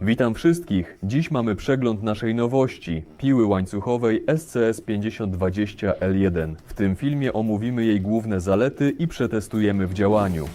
Witam wszystkich. Dziś mamy przegląd naszej nowości piły łańcuchowej SCS 5020L1. W tym filmie omówimy jej główne zalety i przetestujemy w działaniu.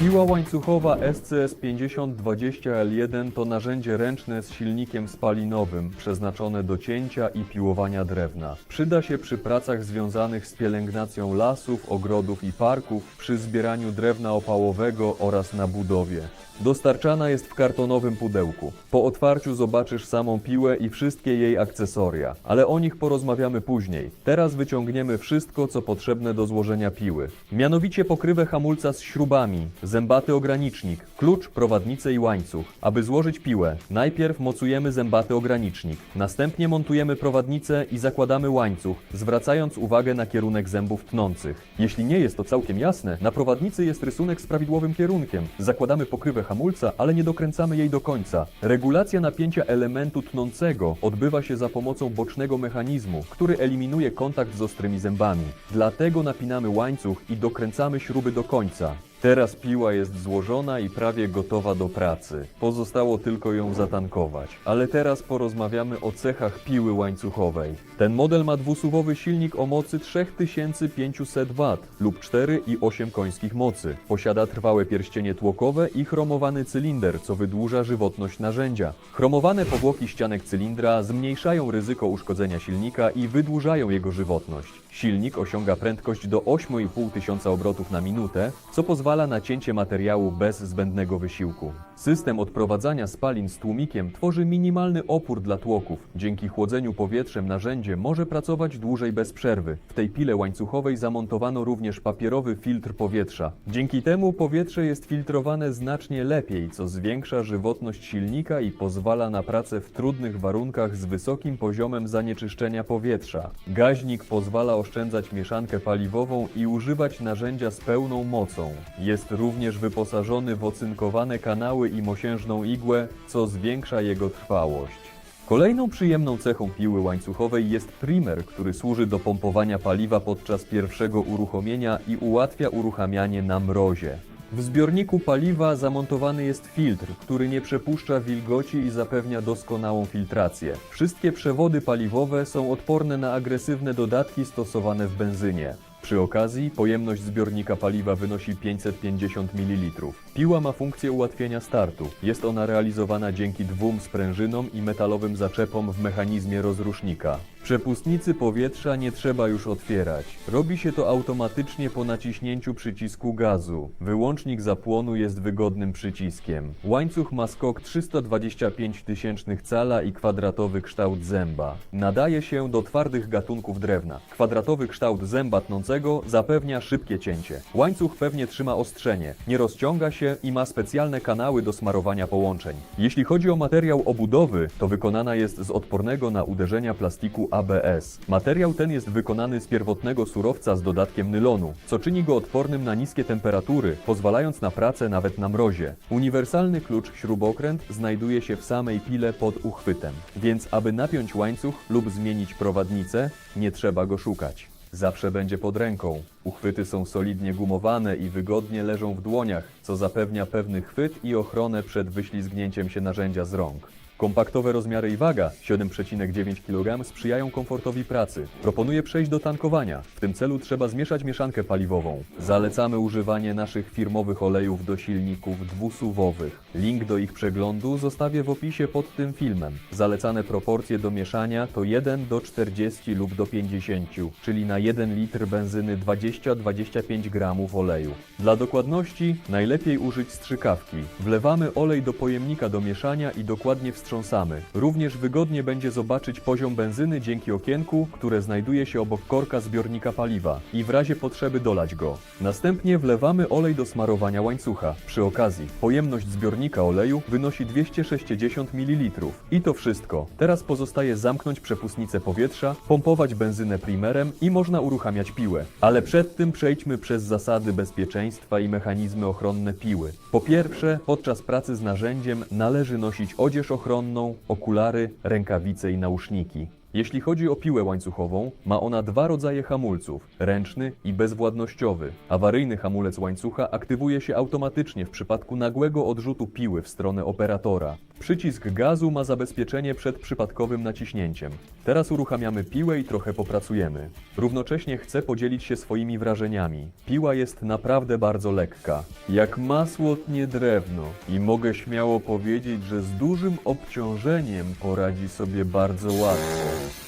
Piła łańcuchowa SCS 5020L1 to narzędzie ręczne z silnikiem spalinowym przeznaczone do cięcia i piłowania drewna. Przyda się przy pracach związanych z pielęgnacją lasów, ogrodów i parków, przy zbieraniu drewna opałowego oraz na budowie. Dostarczana jest w kartonowym pudełku. Po otwarciu zobaczysz samą piłę i wszystkie jej akcesoria, ale o nich porozmawiamy później. Teraz wyciągniemy wszystko, co potrzebne do złożenia piły. Mianowicie pokrywę hamulca z śrubami, zębaty ogranicznik, klucz, prowadnicę i łańcuch. Aby złożyć piłę, najpierw mocujemy zębaty ogranicznik, następnie montujemy prowadnicę i zakładamy łańcuch, zwracając uwagę na kierunek zębów tnących. Jeśli nie jest to całkiem jasne, na prowadnicy jest rysunek z prawidłowym kierunkiem. Zakładamy pokrywę hamulca, ale nie dokręcamy jej do końca. Regulacja napięcia elementu tnącego odbywa się za pomocą bocznego mechanizmu, który eliminuje kontakt z ostrymi zębami. Dlatego napinamy łańcuch i dokręcamy śruby do końca. Teraz piła jest złożona i prawie gotowa do pracy. Pozostało tylko ją zatankować. Ale teraz porozmawiamy o cechach piły łańcuchowej. Ten model ma dwusuwowy silnik o mocy 3500 W lub 4,8 końskich mocy. Posiada trwałe pierścienie tłokowe i chromowany cylinder, co wydłuża żywotność narzędzia. Chromowane powłoki ścianek cylindra zmniejszają ryzyko uszkodzenia silnika i wydłużają jego żywotność. Silnik osiąga prędkość do 8,5 tysiąca obrotów na minutę, co pozwala na cięcie materiału bez zbędnego wysiłku. System odprowadzania spalin z tłumikiem tworzy minimalny opór dla tłoków. Dzięki chłodzeniu powietrzem narzędzie może pracować dłużej bez przerwy. W tej pile łańcuchowej zamontowano również papierowy filtr powietrza. Dzięki temu powietrze jest filtrowane znacznie lepiej, co zwiększa żywotność silnika i pozwala na pracę w trudnych warunkach z wysokim poziomem zanieczyszczenia powietrza. Gaźnik pozwala oszczędzać mieszankę paliwową i używać narzędzia z pełną mocą. Jest również wyposażony w ocynkowane kanały i mosiężną igłę, co zwiększa jego trwałość. Kolejną przyjemną cechą piły łańcuchowej jest primer, który służy do pompowania paliwa podczas pierwszego uruchomienia i ułatwia uruchamianie na mrozie. W zbiorniku paliwa zamontowany jest filtr, który nie przepuszcza wilgoci i zapewnia doskonałą filtrację. Wszystkie przewody paliwowe są odporne na agresywne dodatki stosowane w benzynie. Przy okazji pojemność zbiornika paliwa wynosi 550 ml. Piła ma funkcję ułatwienia startu. Jest ona realizowana dzięki dwóm sprężynom i metalowym zaczepom w mechanizmie rozrusznika. Przepustnicy powietrza nie trzeba już otwierać. Robi się to automatycznie po naciśnięciu przycisku gazu. Wyłącznik zapłonu jest wygodnym przyciskiem. Łańcuch ma skok 325 tysięcznych cala i kwadratowy kształt zęba. Nadaje się do twardych gatunków drewna. Kwadratowy kształt zęba tnącego zapewnia szybkie cięcie. Łańcuch pewnie trzyma ostrzenie, nie rozciąga się i ma specjalne kanały do smarowania połączeń. Jeśli chodzi o materiał obudowy, to wykonana jest z odpornego na uderzenia plastiku ABS. Materiał ten jest wykonany z pierwotnego surowca z dodatkiem nylonu, co czyni go odpornym na niskie temperatury, pozwalając na pracę nawet na mrozie. Uniwersalny klucz śrubokręt znajduje się w samej pile pod uchwytem, więc aby napiąć łańcuch lub zmienić prowadnicę, nie trzeba go szukać. Zawsze będzie pod ręką. Uchwyty są solidnie gumowane i wygodnie leżą w dłoniach, co zapewnia pewny chwyt i ochronę przed wyślizgnięciem się narzędzia z rąk. Kompaktowe rozmiary i waga 7,9 kg sprzyjają komfortowi pracy. Proponuję przejść do tankowania. W tym celu trzeba zmieszać mieszankę paliwową. Zalecamy używanie naszych firmowych olejów do silników dwusuwowych. Link do ich przeglądu zostawię w opisie pod tym filmem. Zalecane proporcje do mieszania to 1 do 40 lub do 50, czyli na 1 litr benzyny 20-25 gramów oleju. Dla dokładności najlepiej użyć strzykawki. Wlewamy olej do pojemnika do mieszania i dokładnie wstrząsamy. Również wygodnie będzie zobaczyć poziom benzyny dzięki okienku, które znajduje się obok korka zbiornika paliwa i w razie potrzeby dolać go. Następnie wlewamy olej do smarowania łańcucha. Przy okazji pojemność zbiornika oleju wynosi 260 ml. I to wszystko. Teraz pozostaje zamknąć przepustnicę powietrza, pompować benzynę primerem i można uruchamiać piłę. Ale przed tym przejdźmy przez zasady bezpieczeństwa i mechanizmy ochronne piły. Po pierwsze, podczas pracy z narzędziem należy nosić odzież ochronną, okulary, rękawice i nauszniki. Jeśli chodzi o piłę łańcuchową, ma ona dwa rodzaje hamulców: ręczny i bezwładnościowy. Awaryjny hamulec łańcucha aktywuje się automatycznie w przypadku nagłego odrzutu piły w stronę operatora. Przycisk gazu ma zabezpieczenie przed przypadkowym naciśnięciem. Teraz uruchamiamy piłę i trochę popracujemy. Równocześnie chcę podzielić się swoimi wrażeniami. Piła jest naprawdę bardzo lekka. Jak masło tnie drewno i mogę śmiało powiedzieć, że z dużym obciążeniem poradzi sobie bardzo łatwo.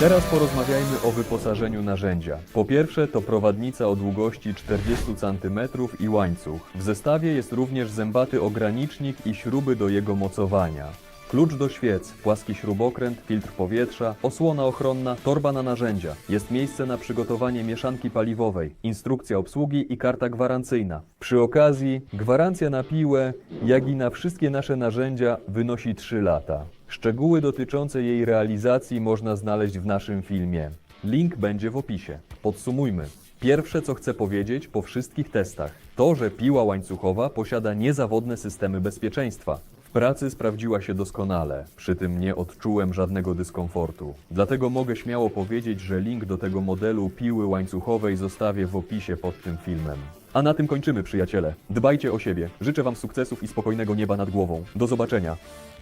Teraz porozmawiajmy o wyposażeniu narzędzia. Po pierwsze to prowadnica o długości 40 cm i łańcuch. W zestawie jest również zębaty ogranicznik i śruby do jego mocowania. Klucz do świec, płaski śrubokręt, filtr powietrza, osłona ochronna, torba na narzędzia. Jest miejsce na przygotowanie mieszanki paliwowej, instrukcja obsługi i karta gwarancyjna. Przy okazji, gwarancja na piłę, jak i na wszystkie nasze narzędzia wynosi 3 lata. Szczegóły dotyczące jej realizacji można znaleźć w naszym filmie. Link będzie w opisie. Podsumujmy. Pierwsze, co chcę powiedzieć po wszystkich testach, to, że piła łańcuchowa posiada niezawodne systemy bezpieczeństwa. W pracy sprawdziła się doskonale, przy tym nie odczułem żadnego dyskomfortu. Dlatego mogę śmiało powiedzieć, że link do tego modelu piły łańcuchowej zostawię w opisie pod tym filmem. A na tym kończymy, przyjaciele. Dbajcie o siebie. Życzę Wam sukcesów i spokojnego nieba nad głową. Do zobaczenia.